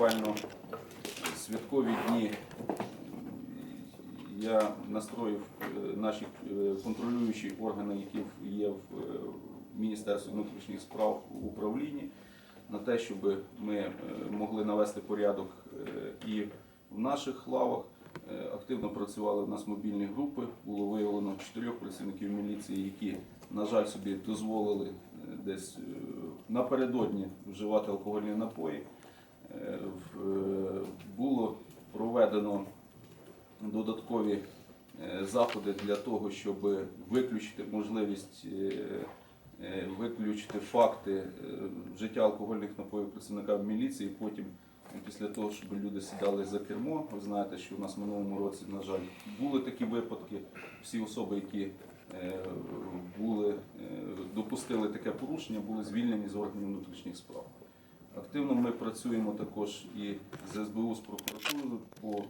буквально святкові дні я настроїв е, наші е, контролюючі органи, які є в е, Міністерстві внутрішніх справ в управлінні, на те, щоб ми могли навести порядок і в наших лавах. Активно працювали в нас мобільні групи. Було виявлено чотирьох працівників міліції, які, на жаль, собі дозволили десь напередодні вживати алкогольні напої. Е, в- е, Було проведено додаткові е, заходи для того, щоб виключити можливість е, е, виключити факти вжиття алкогольних напоїв працівникам міліції. Потім після того, щоб люди сідали за кермо. Ви знаєте, що в нас в минулому році, на жаль, були такі випадки. Всі особи, які були, допустили таке порушення, були звільнені з органів внутрішніх справ. Активно ми працюємо також і з СБУ, з прокуратурою по